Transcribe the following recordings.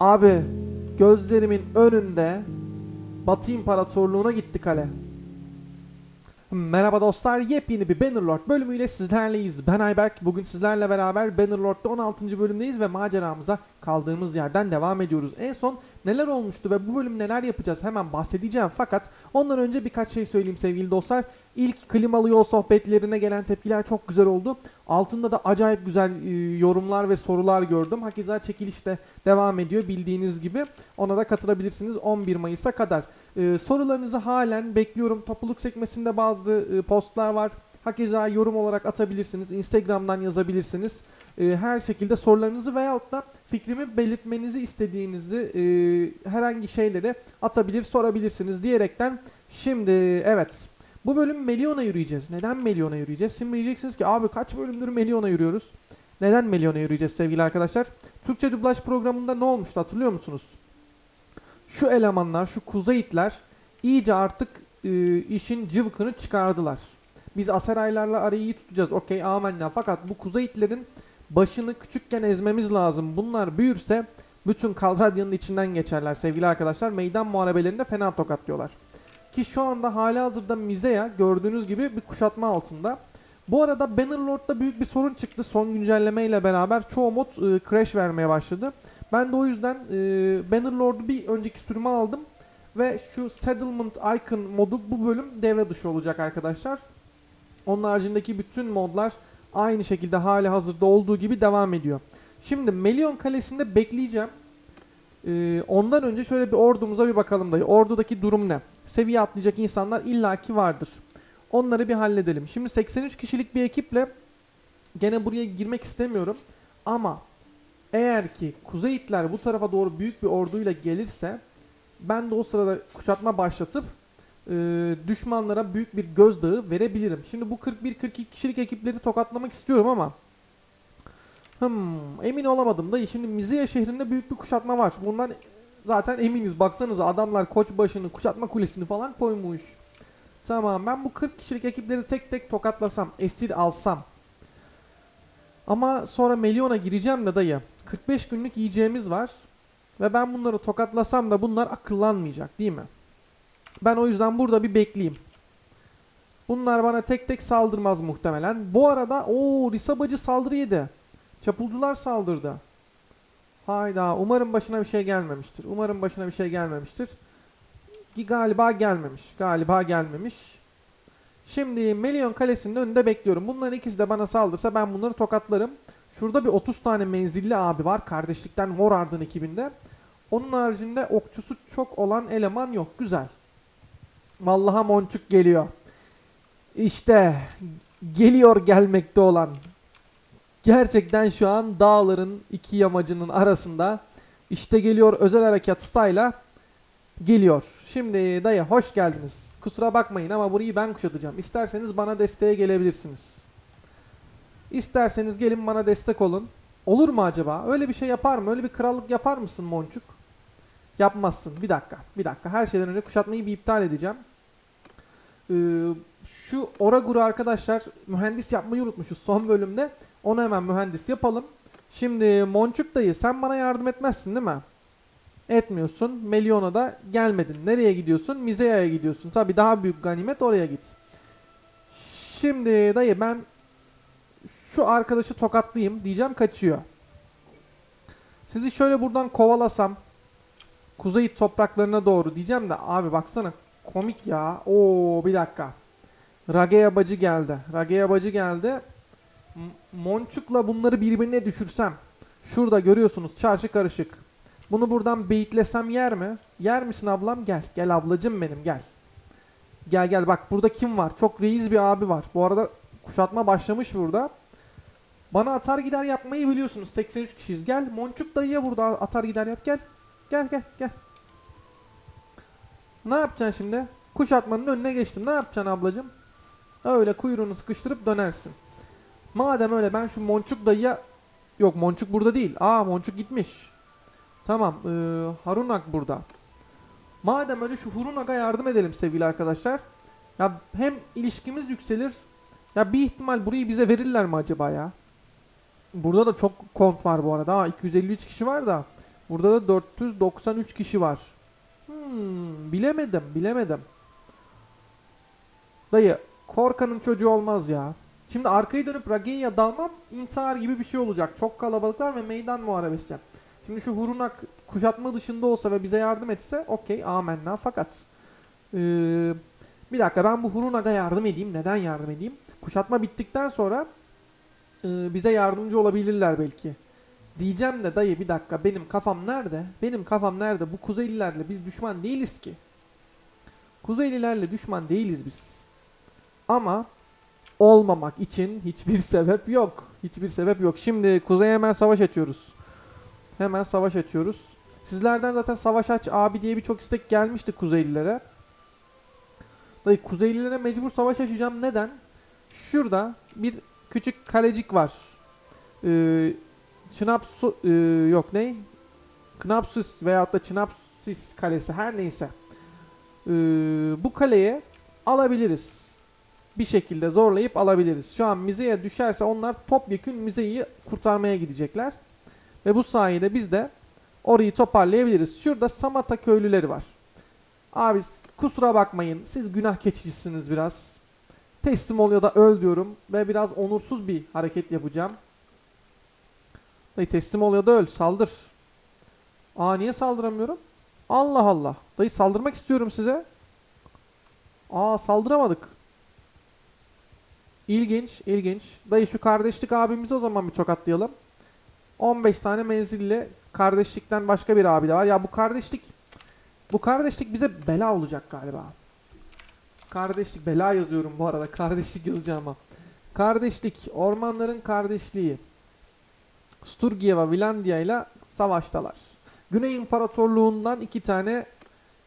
Abi gözlerimin önünde Batı İmparatorluğu'na gitti kale. Merhaba dostlar, yepyeni bir Bannerlord bölümüyle sizlerleyiz. Ben Ayberk, bugün sizlerle beraber Bannerlord'da 16. bölümdeyiz ve maceramıza kaldığımız yerden devam ediyoruz. En son neler olmuştu ve bu bölüm neler yapacağız hemen bahsedeceğim fakat ondan önce birkaç şey söyleyeyim sevgili dostlar. İlk klimalı yol sohbetlerine gelen tepkiler çok güzel oldu. Altında da acayip güzel e, yorumlar ve sorular gördüm. Hakeza çekiliş de devam ediyor bildiğiniz gibi. Ona da katılabilirsiniz 11 Mayıs'a kadar. Ee, sorularınızı halen bekliyorum. Topluluk sekmesinde bazı e, postlar var. Hakeza yorum olarak atabilirsiniz. Instagram'dan yazabilirsiniz. Ee, her şekilde sorularınızı veyahut da fikrimi belirtmenizi istediğinizi e, herhangi şeyleri atabilir, sorabilirsiniz diyerekten şimdi evet bu bölüm Melion'a yürüyeceğiz. Neden Melion'a yürüyeceğiz? Şimdi diyeceksiniz ki abi kaç bölümdür Melion'a yürüyoruz? Neden Melion'a yürüyeceğiz sevgili arkadaşlar? Türkçe dublaj programında ne olmuştu hatırlıyor musunuz? Şu elemanlar, şu kuzeyitler iyice artık e, işin cıvkını çıkardılar. Biz Aseraylarla arayı iyi tutacağız. Okey amenna. Fakat bu kuzeyitlerin başını küçükken ezmemiz lazım. Bunlar büyürse bütün Kalradya'nın içinden geçerler sevgili arkadaşlar. Meydan muharebelerinde fena tokatlıyorlar. Ki şu anda hala hazırda Mizeya gördüğünüz gibi bir kuşatma altında. Bu arada Bannerlord'da büyük bir sorun çıktı. Son güncelleme beraber çoğu mod e, crash vermeye başladı. Ben de o yüzden e, Bannerlord'u bir önceki sürüme aldım. Ve şu Settlement Icon modu bu bölüm devre dışı olacak arkadaşlar. Onun haricindeki bütün modlar aynı şekilde hali hazırda olduğu gibi devam ediyor. Şimdi Melion Kalesi'nde bekleyeceğim. Ee, ondan önce şöyle bir ordumuza bir bakalım dayı. Ordudaki durum ne? Seviye atlayacak insanlar illaki vardır. Onları bir halledelim. Şimdi 83 kişilik bir ekiple gene buraya girmek istemiyorum. Ama eğer ki Kuzeyitler bu tarafa doğru büyük bir orduyla gelirse ben de o sırada kuşatma başlatıp e, düşmanlara büyük bir gözdağı verebilirim. Şimdi bu 41-42 kişilik ekipleri tokatlamak istiyorum ama hmm, emin olamadım da şimdi Mizeya şehrinde büyük bir kuşatma var. Bundan zaten eminiz. Baksanıza adamlar Koçbaşı'nı, kuşatma kulesini falan koymuş. Tamam ben bu 40 kişilik ekipleri tek tek tokatlasam, esir alsam. Ama sonra Melion'a gireceğim de dayı. 45 günlük yiyeceğimiz var. Ve ben bunları tokatlasam da bunlar akıllanmayacak değil mi? Ben o yüzden burada bir bekleyeyim. Bunlar bana tek tek saldırmaz muhtemelen. Bu arada o Risabacı saldırı yedi. Çapulcular saldırdı. Hayda umarım başına bir şey gelmemiştir. Umarım başına bir şey gelmemiştir. Ki galiba gelmemiş. Galiba gelmemiş. Şimdi Melion Kalesi'nin önünde bekliyorum. Bunların ikisi de bana saldırsa ben bunları tokatlarım. Şurada bir 30 tane menzilli abi var. Kardeşlikten Morard'ın ekibinde. Onun haricinde okçusu çok olan eleman yok. Güzel. Vallaha Monçuk geliyor. İşte geliyor gelmekte olan. Gerçekten şu an dağların iki yamacının arasında. İşte geliyor özel harekat style'a geliyor. Şimdi dayı hoş geldiniz. Kusura bakmayın ama burayı ben kuşatacağım. İsterseniz bana desteğe gelebilirsiniz. İsterseniz gelin bana destek olun. Olur mu acaba? Öyle bir şey yapar mı? Öyle bir krallık yapar mısın Monçuk? Yapmazsın. Bir dakika. Bir dakika. Her şeyden önce kuşatmayı bir iptal edeceğim. Ee, şu Oragur'u arkadaşlar mühendis yapmayı unutmuşuz son bölümde. Onu hemen mühendis yapalım. Şimdi Monçuk dayı sen bana yardım etmezsin değil mi? Etmiyorsun. Melion'a da gelmedin. Nereye gidiyorsun? Mizea'ya gidiyorsun. Tabi daha büyük ganimet oraya git. Şimdi dayı ben şu arkadaşı tokatlayayım diyeceğim kaçıyor. Sizi şöyle buradan kovalasam Kuzey topraklarına doğru diyeceğim de abi baksana komik ya. Oo bir dakika. Ragea bacı geldi. Ragea bacı geldi. Monçuk'la bunları birbirine düşürsem. Şurada görüyorsunuz çarşı karışık. Bunu buradan beyitlesem yer mi? Yer misin ablam? Gel. Gel ablacım benim gel. Gel gel bak burada kim var? Çok reis bir abi var. Bu arada kuşatma başlamış burada. Bana atar gider yapmayı biliyorsunuz. 83 kişiyiz. Gel Monçuk dayıya burada atar gider yap gel. Gel gel gel. Ne yapacaksın şimdi? Kuşatmanın önüne geçtim. Ne yapacaksın ablacım? Öyle kuyruğunu sıkıştırıp dönersin. Madem öyle ben şu Monçuk dayıya... Yok Monçuk burada değil. Aa Monçuk gitmiş. Tamam. Ee, Harunak burada. Madem öyle şu Hurunak'a yardım edelim sevgili arkadaşlar. Ya hem ilişkimiz yükselir. Ya bir ihtimal burayı bize verirler mi acaba ya? Burada da çok kont var bu arada. Ha 253 kişi var da. Burada da 493 kişi var. Hmm, bilemedim, bilemedim. Dayı, korkanın çocuğu olmaz ya. Şimdi arkayı dönüp Rage'ye dalmam intihar gibi bir şey olacak. Çok kalabalıklar ve meydan muharebesi. Şimdi şu Hurunak kuşatma dışında olsa ve bize yardım etse okey amenna fakat ee, bir dakika ben bu Hurunak'a yardım edeyim. Neden yardım edeyim? Kuşatma bittikten sonra ee, bize yardımcı olabilirler belki. Diyeceğim de dayı bir dakika benim kafam nerede? Benim kafam nerede? Bu Kuzeylilerle biz düşman değiliz ki. Kuzeylilerle düşman değiliz biz. Ama olmamak için hiçbir sebep yok. Hiçbir sebep yok. Şimdi kuzeye hemen savaş açıyoruz. Hemen savaş açıyoruz. Sizlerden zaten savaş aç abi diye birçok istek gelmişti Kuzeylilere. Dayı Kuzeylilere mecbur savaş açacağım. Neden? Şurada bir küçük kalecik var. Çınapsu ee, yok ne? Knapsus veyahut da Çınapsis kalesi her neyse. Ee, bu kaleye alabiliriz. Bir şekilde zorlayıp alabiliriz. Şu an Mize'ye düşerse onlar topyekün Mize'yi kurtarmaya gidecekler. Ve bu sayede biz de orayı toparlayabiliriz. Şurada Samata köylüleri var. Abi kusura bakmayın. Siz günah keçicisiniz biraz. Teslim oluyor da öl diyorum. Ve biraz onursuz bir hareket yapacağım. Dayı teslim oluyor da öl. Saldır. Aa niye saldıramıyorum? Allah Allah. Dayı saldırmak istiyorum size. Aa saldıramadık. İlginç, ilginç. Dayı şu kardeşlik abimizi o zaman bir tokatlayalım. 15 tane menzille kardeşlikten başka bir abi de var. Ya bu kardeşlik bu kardeşlik bize bela olacak galiba. Kardeşlik bela yazıyorum bu arada. Kardeşlik yazacağım ama. Kardeşlik, ormanların kardeşliği. Sturgieva, Vilandia ile savaştalar. Güney İmparatorluğundan iki tane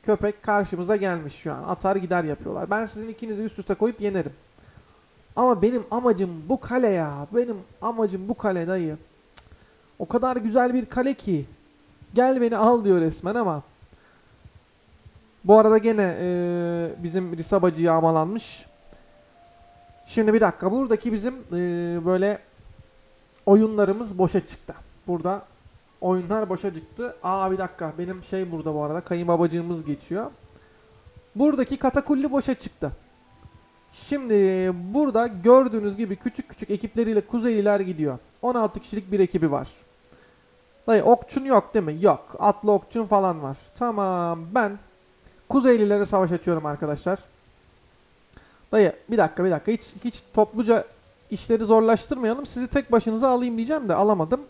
köpek karşımıza gelmiş şu an. Atar gider yapıyorlar. Ben sizin ikinizi üst üste koyup yenerim. Ama benim amacım bu kale ya. Benim amacım bu kale dayı. O kadar güzel bir kale ki. Gel beni al diyor resmen ama. Bu arada gene eee, bizim Risabacı yağmalanmış. Şimdi bir dakika. Buradaki bizim eee, böyle oyunlarımız boşa çıktı. Burada oyunlar boşa çıktı. Aa bir dakika. Benim şey burada bu arada. Kayınbabacığımız geçiyor. Buradaki katakulli boşa çıktı. Şimdi burada gördüğünüz gibi küçük küçük ekipleriyle Kuzeyliler gidiyor. 16 kişilik bir ekibi var. Dayı okçun yok değil mi? Yok. Atlı okçun falan var. Tamam ben Kuzeylilere savaş açıyorum arkadaşlar. Dayı bir dakika bir dakika hiç hiç topluca işleri zorlaştırmayalım. Sizi tek başınıza alayım diyeceğim de alamadım.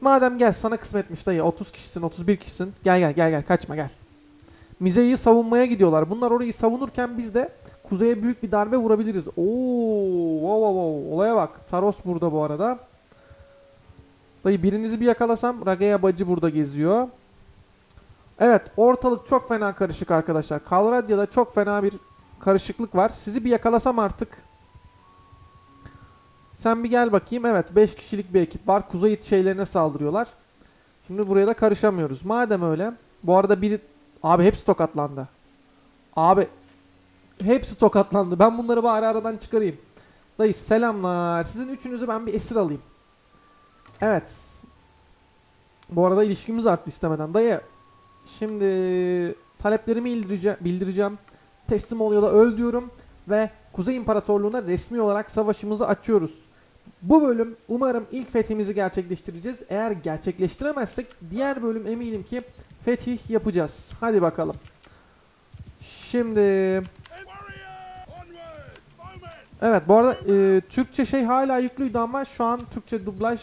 Madem gel sana kısmetmiş dayı 30 kişisin 31 kişisin. Gel gel gel gel kaçma gel. Mizeyi savunmaya gidiyorlar. Bunlar orayı savunurken biz de kuzeye büyük bir darbe vurabiliriz. Oo, wow, wow, wow. olaya bak. Taros burada bu arada. Dayı birinizi bir yakalasam Ragaya Bacı burada geziyor. Evet ortalık çok fena karışık arkadaşlar. Kalradya'da çok fena bir karışıklık var. Sizi bir yakalasam artık. Sen bir gel bakayım. Evet 5 kişilik bir ekip var. Kuzey it şeylerine saldırıyorlar. Şimdi buraya da karışamıyoruz. Madem öyle. Bu arada biri... Abi hepsi tokatlandı. Abi hepsi tokatlandı. Ben bunları bari aradan çıkarayım. Dayı selamlar. Sizin üçünüzü ben bir esir alayım. Evet. Bu arada ilişkimiz arttı istemeden. Dayı şimdi taleplerimi bildireceğim. Teslim ol ya da öl diyorum. Ve Kuzey İmparatorluğu'na resmi olarak savaşımızı açıyoruz. Bu bölüm umarım ilk fethimizi gerçekleştireceğiz. Eğer gerçekleştiremezsek diğer bölüm eminim ki fetih yapacağız. Hadi bakalım. Şimdi Evet bu arada e, Türkçe şey hala yüklüydü ama şu an Türkçe dublaj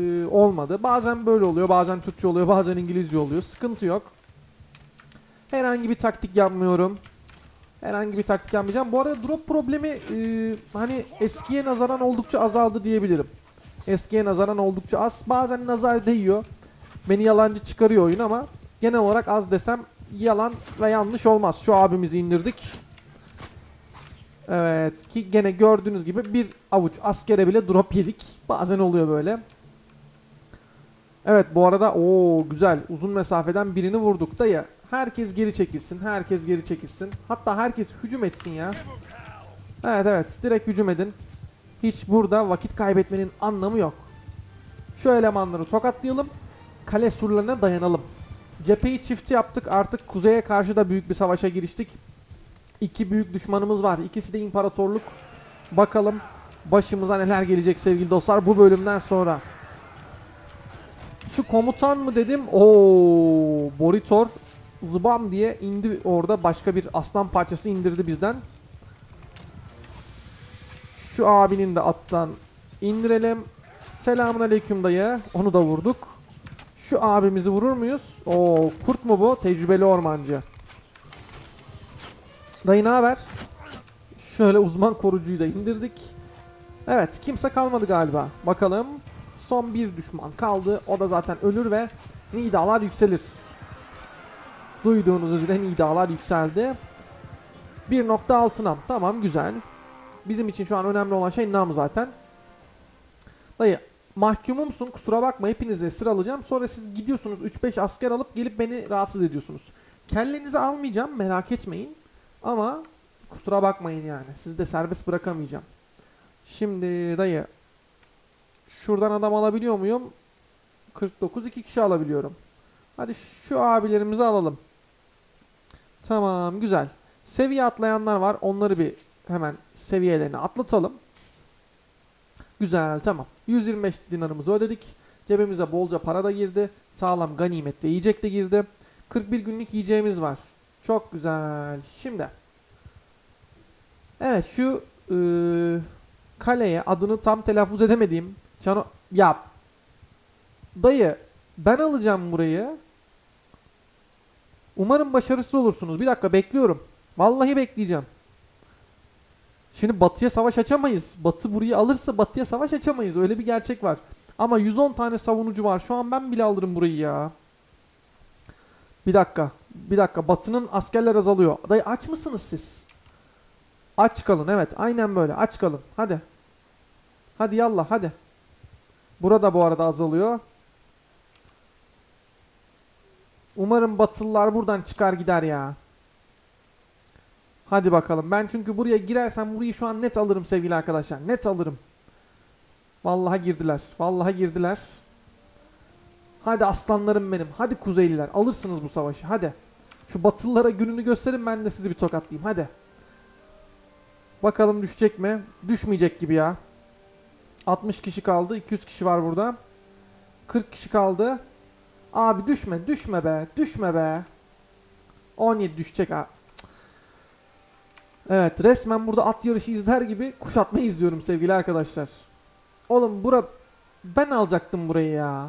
e, olmadı. Bazen böyle oluyor, bazen Türkçe oluyor, bazen İngilizce oluyor. Sıkıntı yok. Herhangi bir taktik yapmıyorum. Herhangi bir taktik yapmayacağım. Bu arada drop problemi e, hani eskiye nazaran oldukça azaldı diyebilirim. Eskiye nazaran oldukça az. Bazen nazar değiyor. Beni yalancı çıkarıyor oyun ama genel olarak az desem yalan ve yanlış olmaz. Şu abimizi indirdik. Evet ki gene gördüğünüz gibi bir avuç askere bile drop yedik. Bazen oluyor böyle. Evet bu arada o güzel uzun mesafeden birini vurduk da ya. Herkes geri çekilsin. Herkes geri çekilsin. Hatta herkes hücum etsin ya. Evet evet direkt hücum edin. Hiç burada vakit kaybetmenin anlamı yok. Şu elemanları tokatlayalım. kale surlarına dayanalım. Cepheyi çift yaptık. Artık kuzeye karşı da büyük bir savaşa giriştik. İki büyük düşmanımız var. İkisi de imparatorluk. Bakalım başımıza neler gelecek sevgili dostlar bu bölümden sonra. Şu komutan mı dedim? Oo, Boritor zıbam diye indi orada başka bir aslan parçası indirdi bizden. Şu abinin de attan indirelim. Selamun aleyküm dayı. Onu da vurduk. Şu abimizi vurur muyuz? Oo, kurt mu bu? Tecrübeli ormancı. Dayı ne haber? Şöyle uzman korucuyu da indirdik. Evet, kimse kalmadı galiba. Bakalım. Son bir düşman kaldı. O da zaten ölür ve nidalar yükselir. Duyduğunuz üzere nidalar yükseldi. 1.6 nam. Tamam güzel. Bizim için şu an önemli olan şey nam zaten. Dayı mahkumumsun kusura bakma hepinize sıralayacağım. Sonra siz gidiyorsunuz 3-5 asker alıp gelip beni rahatsız ediyorsunuz. Kellenizi almayacağım merak etmeyin. Ama kusura bakmayın yani. Sizi de serbest bırakamayacağım. Şimdi dayı şuradan adam alabiliyor muyum? 49 iki kişi alabiliyorum. Hadi şu abilerimizi alalım. Tamam güzel. Seviye atlayanlar var. Onları bir hemen seviyelerini atlatalım. Güzel tamam. 125 dinarımızı ödedik. Cebimize bolca para da girdi. Sağlam ganimet ve yiyecek de girdi. 41 günlük yiyeceğimiz var. Çok güzel. Şimdi. Evet şu ıı, kaleye adını tam telaffuz edemediğim Çano ya dayı ben alacağım burayı. Umarım başarısız olursunuz. Bir dakika bekliyorum. Vallahi bekleyeceğim. Şimdi Batı'ya savaş açamayız. Batı burayı alırsa Batı'ya savaş açamayız. Öyle bir gerçek var. Ama 110 tane savunucu var. Şu an ben bile alırım burayı ya. Bir dakika. Bir dakika. Batı'nın askerler azalıyor. Dayı aç mısınız siz? Aç kalın. Evet. Aynen böyle. Aç kalın. Hadi. Hadi yallah. Hadi. Burada bu arada azalıyor. Umarım Batılılar buradan çıkar gider ya. Hadi bakalım. Ben çünkü buraya girersem burayı şu an net alırım sevgili arkadaşlar. Net alırım. Vallahi girdiler. Vallahi girdiler. Hadi aslanlarım benim. Hadi Kuzeyliler. Alırsınız bu savaşı. Hadi. Şu Batılılara gününü gösterin ben de sizi bir tokatlayayım. Hadi. Bakalım düşecek mi? Düşmeyecek gibi ya. 60 kişi kaldı. 200 kişi var burada. 40 kişi kaldı. Abi düşme. Düşme be. Düşme be. 17 düşecek ha. Evet resmen burada at yarışı izler gibi kuşatma izliyorum sevgili arkadaşlar. Oğlum bura ben alacaktım burayı ya.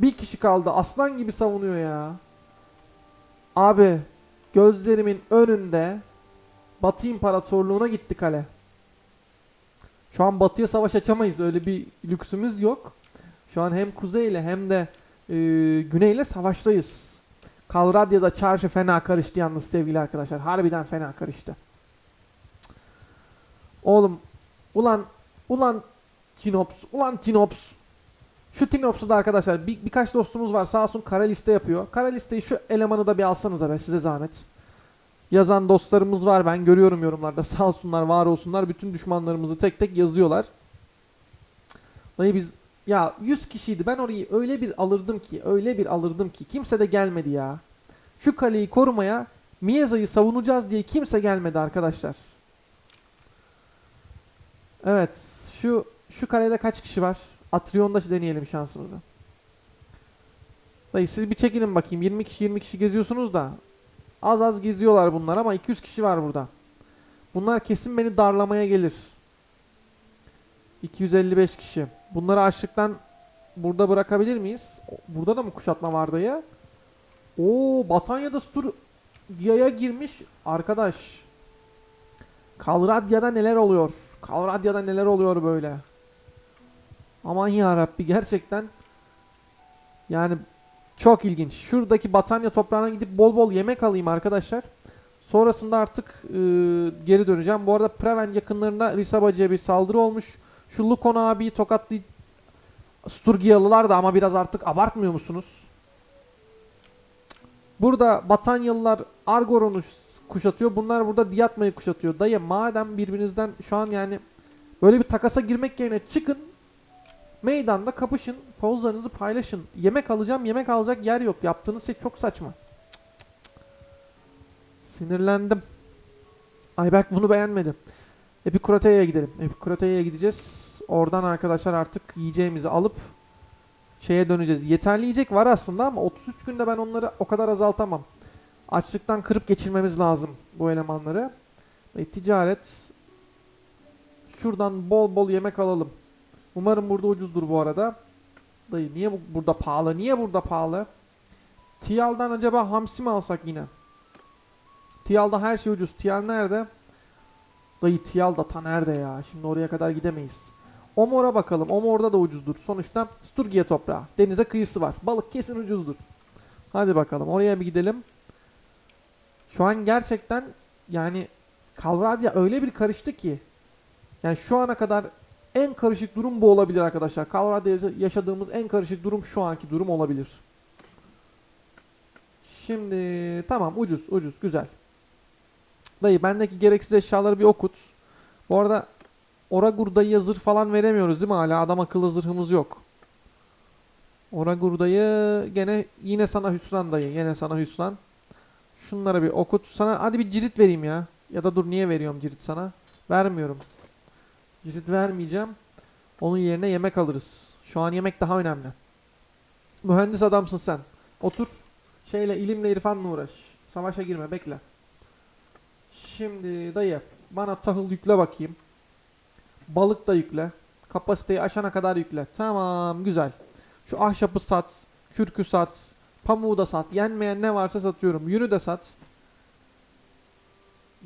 Bir kişi kaldı aslan gibi savunuyor ya. Abi gözlerimin önünde Batı İmparatorluğu'na gitti kale. Şu an batıya savaş açamayız öyle bir lüksümüz yok. Şu an hem kuzeyle hem de e, güneyle savaştayız. Kalradya'da çarşı fena karıştı yalnız sevgili arkadaşlar. Harbiden fena karıştı. Oğlum ulan ulan Tinops ulan Tinops şu Tinops'u da arkadaşlar bir, birkaç dostumuz var sağ olsun kara liste yapıyor. Kara listeyi şu elemanı da bir alsanıza be size zahmet. Yazan dostlarımız var ben görüyorum yorumlarda sağ olsunlar var olsunlar bütün düşmanlarımızı tek tek yazıyorlar. Dayı biz ya 100 kişiydi. Ben orayı öyle bir alırdım ki, öyle bir alırdım ki kimse de gelmedi ya. Şu kaleyi korumaya Mieza'yı savunacağız diye kimse gelmedi arkadaşlar. Evet, şu şu kalede kaç kişi var? Atrion'da deneyelim şansımızı. Dayı siz bir çekinin bakayım. 20 kişi 20 kişi geziyorsunuz da az az geziyorlar bunlar ama 200 kişi var burada. Bunlar kesin beni darlamaya gelir. 255 kişi. Bunları açlıktan burada bırakabilir miyiz? Burada da mı kuşatma vardı ya? Oo, Batanya'da Sturgia'ya girmiş arkadaş. Kalradya'da neler oluyor? Kalradya'da neler oluyor böyle? Aman ya Rabbi gerçekten yani çok ilginç. Şuradaki Batanya toprağına gidip bol bol yemek alayım arkadaşlar. Sonrasında artık e, geri döneceğim. Bu arada Preven yakınlarında Risabacı'ya bir saldırı olmuş. Şu Lukon abiyi tokatlayıp Sturgiyalılar da ama biraz artık abartmıyor musunuz? Burada Batanyalılar Argoron'u kuşatıyor. Bunlar burada Diyatma'yı kuşatıyor. Dayı madem birbirinizden şu an yani böyle bir takasa girmek yerine çıkın Meydanda kapışın, havuzlarınızı paylaşın. Yemek alacağım, yemek alacak yer yok. Yaptığınız şey çok saçma. Sinirlendim. Ayberk bunu beğenmedi. Epikuratea'ya gidelim. Epikuratea'ya gideceğiz. Oradan arkadaşlar artık yiyeceğimizi alıp şeye döneceğiz. Yeterli yiyecek var aslında ama 33 günde ben onları o kadar azaltamam. Açlıktan kırıp geçirmemiz lazım bu elemanları. Ve ticaret şuradan bol bol yemek alalım. Umarım burada ucuzdur bu arada. Dayı niye bu, burada pahalı? Niye burada pahalı? Tiyal'dan acaba hamsi mi alsak yine? Tiyal'da her şey ucuz. Tiyal nerede? Dayı Tiyal da nerede ya? Şimdi oraya kadar gidemeyiz. Omor'a bakalım. Omor'da da ucuzdur. Sonuçta Sturgiye toprağı. Denize kıyısı var. Balık kesin ucuzdur. Hadi bakalım. Oraya bir gidelim. Şu an gerçekten yani Kalradya öyle bir karıştı ki. Yani şu ana kadar en karışık durum bu olabilir arkadaşlar. Colorado'da yaşadığımız en karışık durum şu anki durum olabilir. Şimdi tamam ucuz ucuz güzel. Dayı bendeki gereksiz eşyaları bir okut. Bu arada Oragurda'ya zırh falan veremiyoruz değil mi hala? Adam akıllı zırhımız yok. Oragurda'yı gene yine sana hüsran dayı. Yine sana hüsran. Şunlara bir okut. Sana hadi bir cirit vereyim ya. Ya da dur niye veriyorum cirit sana? Vermiyorum. Cirit vermeyeceğim. Onun yerine yemek alırız. Şu an yemek daha önemli. Mühendis adamsın sen. Otur. Şeyle ilimle irfanla uğraş. Savaşa girme bekle. Şimdi dayı bana tahıl yükle bakayım. Balık da yükle. Kapasiteyi aşana kadar yükle. Tamam güzel. Şu ahşapı sat. Kürkü sat. Pamuğu da sat. Yenmeyen ne varsa satıyorum. Yünü de sat.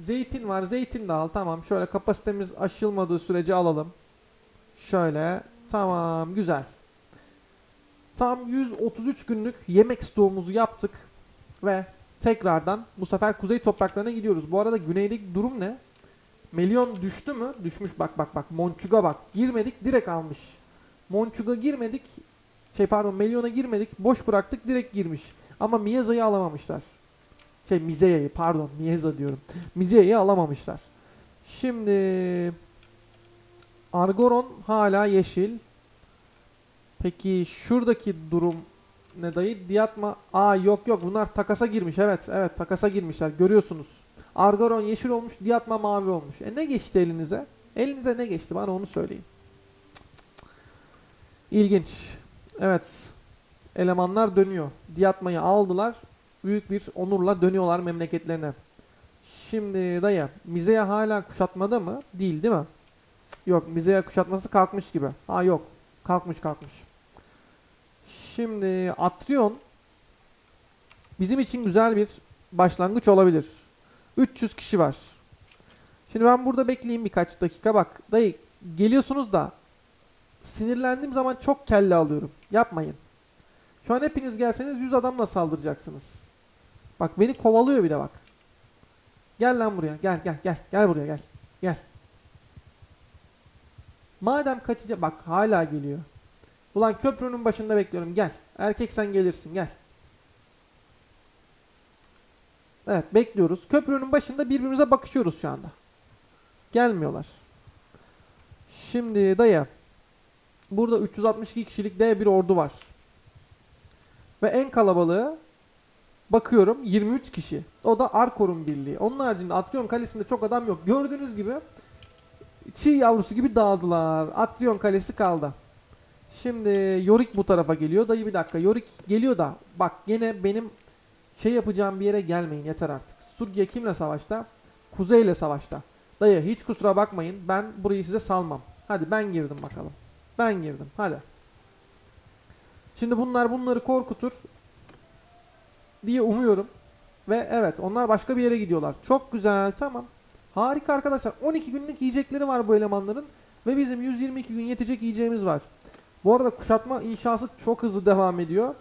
Zeytin var. Zeytin de al. Tamam. Şöyle kapasitemiz aşılmadığı sürece alalım. Şöyle. Tamam. Güzel. Tam 133 günlük yemek stoğumuzu yaptık. Ve tekrardan bu sefer kuzey topraklarına gidiyoruz. Bu arada güneydeki durum ne? Melyon düştü mü? Düşmüş bak bak bak. Monçuga bak. Girmedik direkt almış. Monçuga girmedik. Şey pardon Melyon'a girmedik. Boş bıraktık direkt girmiş. Ama Mieza'yı alamamışlar. Şey Mizeya'yı pardon Mieza diyorum. Mizeya'yı alamamışlar. Şimdi Argoron hala yeşil. Peki şuradaki durum ne dayı? Diyatma. Aa yok yok bunlar takasa girmiş. Evet evet takasa girmişler. Görüyorsunuz. Argoron yeşil olmuş. Diyatma mavi olmuş. E ne geçti elinize? Elinize ne geçti? Bana onu söyleyin. İlginç. Evet. Elemanlar dönüyor. Diyatmayı aldılar. Büyük bir onurla dönüyorlar memleketlerine. Şimdi dayı. Mizeya hala kuşatmada mı? Değil değil mi? Yok. Mizeya kuşatması kalkmış gibi. Ha yok. Kalkmış kalkmış. Şimdi Atrion bizim için güzel bir başlangıç olabilir. 300 kişi var. Şimdi ben burada bekleyeyim birkaç dakika. Bak dayı geliyorsunuz da sinirlendiğim zaman çok kelle alıyorum. Yapmayın. Şu an hepiniz gelseniz 100 adamla saldıracaksınız. Bak beni kovalıyor bir de bak. Gel lan buraya. Gel gel gel. Gel buraya gel. Gel. Madem kaçacak bak hala geliyor. Ulan köprünün başında bekliyorum. Gel. Erkek sen gelirsin. Gel. Evet bekliyoruz. Köprünün başında birbirimize bakışıyoruz şu anda. Gelmiyorlar. Şimdi dayı. Burada 362 kişilik dev bir ordu var. Ve en kalabalığı bakıyorum 23 kişi. O da Arkor'un birliği. Onun haricinde Atrion Kalesi'nde çok adam yok. Gördüğünüz gibi çiğ yavrusu gibi dağıldılar. Atrion Kalesi kaldı. Şimdi Yorick bu tarafa geliyor. Dayı bir dakika. Yorick geliyor da bak yine benim şey yapacağım bir yere gelmeyin yeter artık. Sturgia kimle savaşta? Kuzeyle savaşta. Dayı hiç kusura bakmayın. Ben burayı size salmam. Hadi ben girdim bakalım. Ben girdim. Hadi. Şimdi bunlar bunları korkutur diye umuyorum. Ve evet onlar başka bir yere gidiyorlar. Çok güzel tamam. Harika arkadaşlar. 12 günlük yiyecekleri var bu elemanların. Ve bizim 122 gün yetecek yiyeceğimiz var. Bu arada kuşatma inşası çok hızlı devam ediyor.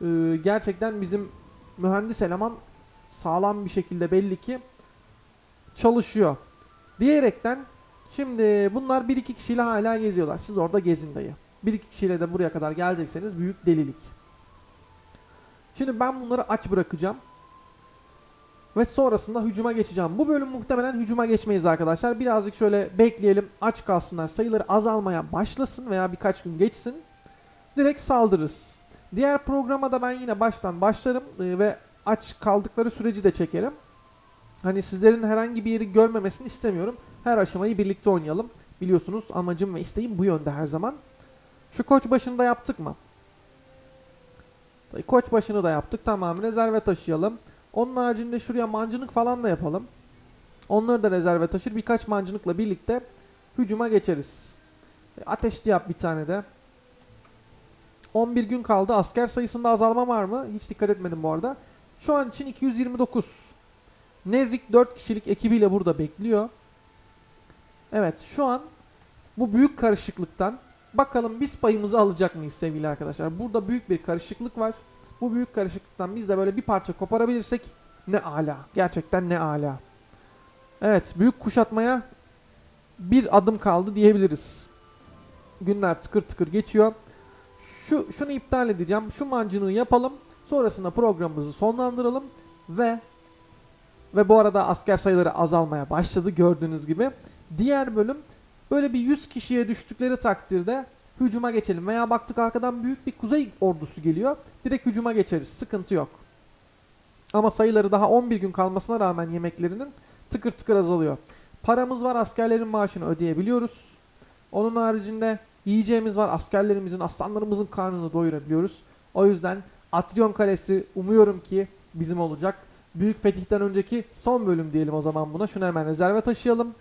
Ee, gerçekten bizim mühendis eleman sağlam bir şekilde belli ki çalışıyor. Diyerekten şimdi bunlar 1-2 kişiyle hala geziyorlar. Siz orada gezin dayı. 1-2 kişiyle de buraya kadar gelecekseniz büyük delilik. Şimdi ben bunları aç bırakacağım. Ve sonrasında hücuma geçeceğim. Bu bölüm muhtemelen hücuma geçmeyiz arkadaşlar. Birazcık şöyle bekleyelim. Aç kalsınlar. Sayıları azalmaya başlasın veya birkaç gün geçsin. Direkt saldırırız. Diğer programa da ben yine baştan başlarım e, ve aç kaldıkları süreci de çekerim. Hani sizlerin herhangi bir yeri görmemesini istemiyorum. Her aşamayı birlikte oynayalım. Biliyorsunuz amacım ve isteğim bu yönde her zaman. Şu koç başını da yaptık mı? Koç başını da yaptık. Tamam rezerve taşıyalım. Onun haricinde şuraya mancınık falan da yapalım. Onları da rezerve taşır. Birkaç mancınıkla birlikte hücuma geçeriz. E, Ateşli yap bir tane de. 11 gün kaldı. Asker sayısında azalma var mı? Hiç dikkat etmedim bu arada. Şu an için 229. Nerrik 4 kişilik ekibiyle burada bekliyor. Evet şu an bu büyük karışıklıktan bakalım biz payımızı alacak mıyız sevgili arkadaşlar. Burada büyük bir karışıklık var. Bu büyük karışıklıktan biz de böyle bir parça koparabilirsek ne ala. Gerçekten ne ala. Evet büyük kuşatmaya bir adım kaldı diyebiliriz. Günler tıkır tıkır geçiyor. Şu şunu iptal edeceğim. Şu mancınığı yapalım. Sonrasında programımızı sonlandıralım ve ve bu arada asker sayıları azalmaya başladı gördüğünüz gibi. Diğer bölüm böyle bir 100 kişiye düştükleri takdirde hücuma geçelim. Veya baktık arkadan büyük bir kuzey ordusu geliyor. Direkt hücuma geçeriz. Sıkıntı yok. Ama sayıları daha 11 gün kalmasına rağmen yemeklerinin tıkır tıkır azalıyor. Paramız var askerlerin maaşını ödeyebiliyoruz. Onun haricinde yiyeceğimiz var. Askerlerimizin, aslanlarımızın karnını doyurabiliyoruz. O yüzden Atrion Kalesi umuyorum ki bizim olacak. Büyük Fetih'ten önceki son bölüm diyelim o zaman buna. Şunu hemen rezerve taşıyalım.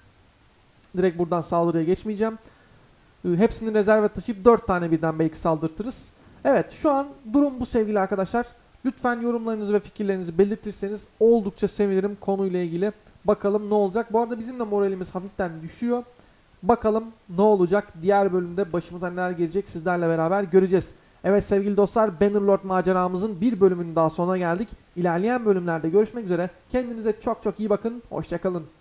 Direkt buradan saldırıya geçmeyeceğim. Ee, Hepsini rezerve taşıyıp 4 tane birden belki saldırtırız. Evet şu an durum bu sevgili arkadaşlar. Lütfen yorumlarınızı ve fikirlerinizi belirtirseniz oldukça sevinirim konuyla ilgili. Bakalım ne olacak. Bu arada bizim de moralimiz hafiften düşüyor. Bakalım ne olacak. Diğer bölümde başımıza neler gelecek sizlerle beraber göreceğiz. Evet sevgili dostlar Bannerlord maceramızın bir bölümünün daha sonuna geldik. İlerleyen bölümlerde görüşmek üzere. Kendinize çok çok iyi bakın. Hoşçakalın.